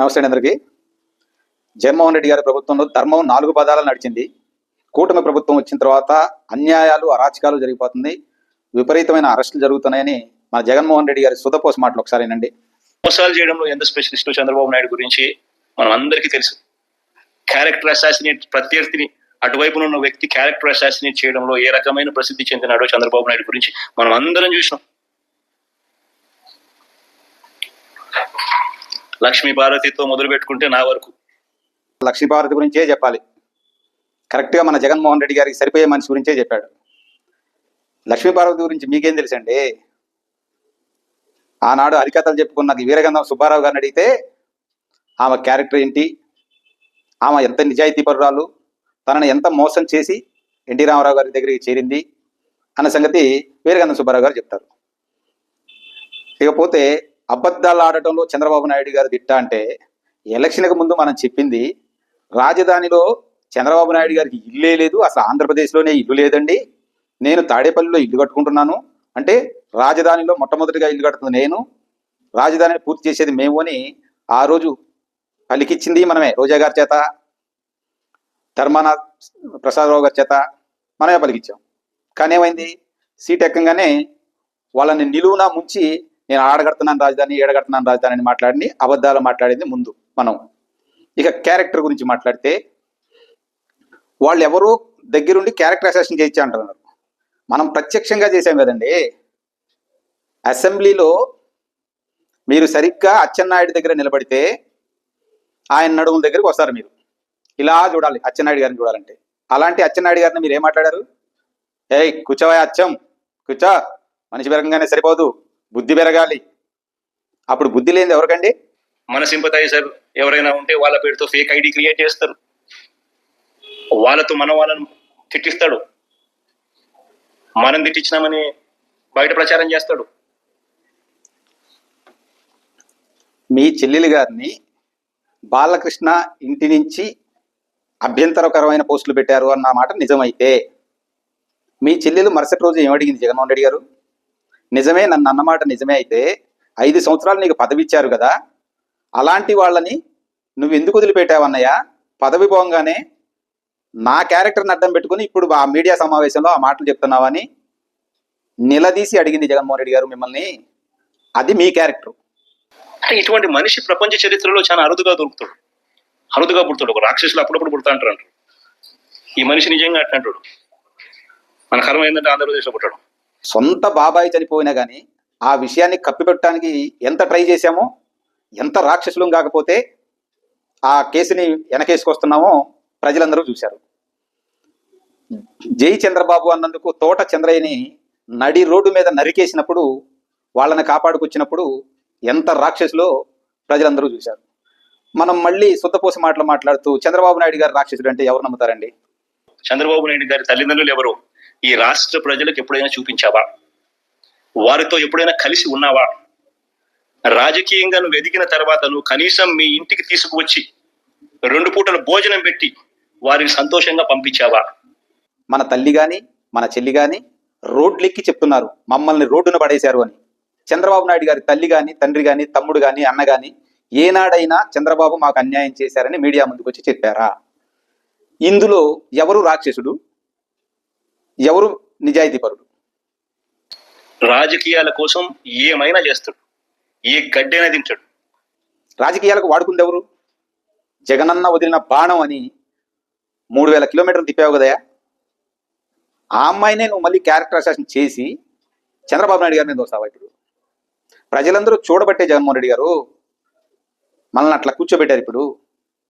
నమస్తే అండి అందరికీ. జగన్మోహన్ రెడ్డి గారి ప్రభుత్వంలో ధర్మం నాలుగు పదాలు నడిచింది. కూటమి ప్రభుత్వం వచ్చిన తర్వాత అన్యాయాలు అరాచకాలు జరిగిపోతుంది విపరీతమైన అరెస్టులు జరుగుతున్నాయని మన జగన్మోహన్ రెడ్డి గారి సుధపోస మాటలు ఒకసారి వినండి. మోసాలు చేయడంలో ఎంత స్పెషలిస్ట్ చంద్రబాబు నాయుడు గురించి మనం అందరికీ తెలుసు. క్యారెక్టర్ అసాసినేట్ ప్రత్యర్థిని అటువైపున ఉన్న వ్యక్తి క్యారెక్టర్ అసాసినేట్ చేయడంలో ఏ రకమైన ప్రసిద్ధి చెందినాడో చంద్రబాబు నాయుడు గురించి మనం అందరం చూసినాం. లక్ష్మీ పార్వతితో మొదలు పెట్టుకుంటే నా వరకు. లక్ష్మీపార్వతి గురించే చెప్పాలి. కరెక్ట్గా మన జగన్మోహన్ రెడ్డి గారికి సరిపోయే మనిషి గురించే చెప్పాడు. లక్ష్మీపార్వతి గురించి మీకేం తెలుసండి? ఆనాడు హరికథలు చెప్పుకున్న వీరగంధం సుబ్బారావు గారిని అడిగితే ఆమె క్యారెక్టర్ ఏంటి? ఆమె ఎంత నిజాయితీ పరురాలు? తనని ఎంత మోసం చేసి ఎన్టీ రామారావు గారి దగ్గరికి చేరింది? అన్న సంగతి వీరగంధం సుబ్బారావు గారు చెప్తారు. ఇకపోతే అబద్ధాలు ఆడటంలో చంద్రబాబు నాయుడు గారు దిట్ట అంటే ఎలక్షన్కి ముందు మనం చెప్పింది రాజధానిలో చంద్రబాబు నాయుడు గారికి ఇల్లే లేదు అసలు ఆంధ్రప్రదేశ్లోనే ఇల్లు లేదండి. నేను తాడేపల్లిలో ఇల్లు కట్టుకుంటున్నాను. అంటే రాజధానిలో మొట్టమొదటిగా ఇల్లు కడుతుంది నేను. రాజధానిని పూర్తి చేసేది మేము అని ఆ రోజు పలికిచ్చింది మనమే రోజా గారి చేత ధర్మానాథ్ ప్రసాదరావు గారి చేత మనమే పలికిచ్చాం. కానీ ఏమైంది? సీట్ ఎక్కగానే వాళ్ళని నిలువునా ముంచి నేను ఆడగడుతున్నాను రాజధాని ఏడగడుతున్నాను రాజధాని అని మాట్లాడి అబద్ధాలు మాట్లాడింది ముందు మనం. ఇక క్యారెక్టర్ గురించి మాట్లాడితే వాళ్ళు ఎవరో దగ్గరుండి క్యారెక్టర్ అసెషన్ చేయించా అంటున్నారు మనం ప్రత్యక్షంగా చేసాం కదండి. అసెంబ్లీలో మీరు సరిగ్గా అచ్చెన్నాయుడు దగ్గర నిలబడితే ఆయన నడుముల దగ్గరికి వస్తారు మీరు. ఇలా చూడాలి అచ్చెన్నాయుడు గారిని చూడాలంటే. అలాంటి అచ్చెన్నాయుడు గారిని మీరు ఏం మాట్లాడారు? ఏయ్ కూర్చోవా అచ్చం. కూర్చో. మనిషి పెరగంగానే సరిపోదు. బుద్ధి పెరగాలి. అప్పుడు బుద్ధి లేనిది ఎవరికండి? మన సింపథైజర్ ఎవరైనా ఉంటే వాళ్ళ పేరుతో ఫేక్ ఐడి క్రియేట్ చేస్తారు. వాళ్ళతో మన వాళ్ళను తిట్టిస్తాడు. మనం తిట్టించినామని బయట ప్రచారం చేస్తాడు. మీ చెల్లెలు గారిని బాలకృష్ణ ఇంటి నుంచి అభ్యంతరకరమైన పోస్టులు పెట్టారు అన్న మాట నిజమైతే మీ చెల్లెలు మరుసటి రోజు ఏమడిగింది జగన్మోహన్ రెడ్డి గారు? నిజమే నన్ను అన్నమాట నిజమే అయితే ఐదు సంవత్సరాలు నీకు పదవి ఇచ్చారు కదా అలాంటి వాళ్ళని నువ్వు ఎందుకు వదిలిపెట్టావన్నయ్యా పదవి పోగానే నా క్యారెక్టర్ని అడ్డం పెట్టుకుని ఇప్పుడు ఆ మీడియా సమావేశంలో ఆ మాటలు చెప్తున్నావని నిలదీసి అడిగింది జగన్మోహన్ రెడ్డి గారు మిమ్మల్ని. అది మీ క్యారెక్టర్. అంటే ఇటువంటి మనిషి ప్రపంచ చరిత్రలో చాలా అరుదుగా దొరుకుతాడు. అరుదుగా పుడతాడు ఒక రాక్షసులు అప్పుడప్పుడు పుడతా అంటారు ఈ మనిషి నిజంగా అట్లాంటాడు మన కర్మ ఏంటంటే ఆంధ్రప్రదేశ్లో పుట్టాడు. సొంత బాబాయి చనిపోయినా కానీ ఆ విషయాన్ని కప్పిపెట్టడానికి ఎంత ట్రై చేశామో ఎంత రాక్షసులం కాకపోతే ఆ కేసుని వెనకేసుకొస్తున్నామో ప్రజలందరూ చూశారు. జై చంద్రబాబు అన్నందుకు తోట చంద్రయ్యని నడి రోడ్డు మీద నరికేసినప్పుడు వాళ్ళని కాపాడుకొచ్చినప్పుడు ఎంత రాక్షసులో ప్రజలందరూ చూశారు. మనం మళ్ళీ శుద్ధపోసి మాటలు మాట్లాడుతూ చంద్రబాబు నాయుడు గారు రాక్షసుడు అంటే ఎవరు నమ్ముతారండి? చంద్రబాబు నాయుడు గారి తల్లిదండ్రులు ఎవరు? ఈ రాష్ట్ర ప్రజలకు ఎప్పుడైనా చూపించావా? వారితో ఎప్పుడైనా కలిసి ఉన్నావా? రాజకీయంగా నువ్వు ఎదిగిన తర్వాత నువ్వు కనీసం మీ ఇంటికి తీసుకువచ్చి రెండు పూటల భోజనం పెట్టి వారిని సంతోషంగా పంపించావా? మన తల్లి గాని మన చెల్లి గాని రోడ్లెక్కి చెప్తున్నారు. మమ్మల్ని రోడ్డున పడేశారు అని. చంద్రబాబు నాయుడు గారి తల్లి గాని తండ్రి గాని తమ్ముడు గాని అన్న గాని ఏనాడైనా చంద్రబాబు మాకు అన్యాయం చేశారని మీడియా ముందుకు వచ్చి చెప్పారా? ఇందులో ఎవరు రాక్షసుడు? ఎవరు నిజాయితీపరుడు రాజకీయాల కోసం ఏమైనా చేస్తాడు. ఏ గడ్డైనా తింటాడు రాజకీయాలకు వాడుకుంది ఎవరు? జగనన్న వదిలిన బాణం అని మూడు వేల కిలోమీటర్లు తిప్పావు కదయా ఆ అమ్మాయినే నువ్వు మళ్ళీ క్యారెక్టర్ అసాషన్ చేసి చంద్రబాబు నాయుడు గారిని దోస్తావా ఇప్పుడు? ప్రజలందరూ చూడబట్టే జగన్మోహన్ రెడ్డి గారు మనల్ని అట్లా కూర్చోబెట్టారు ఇప్పుడు.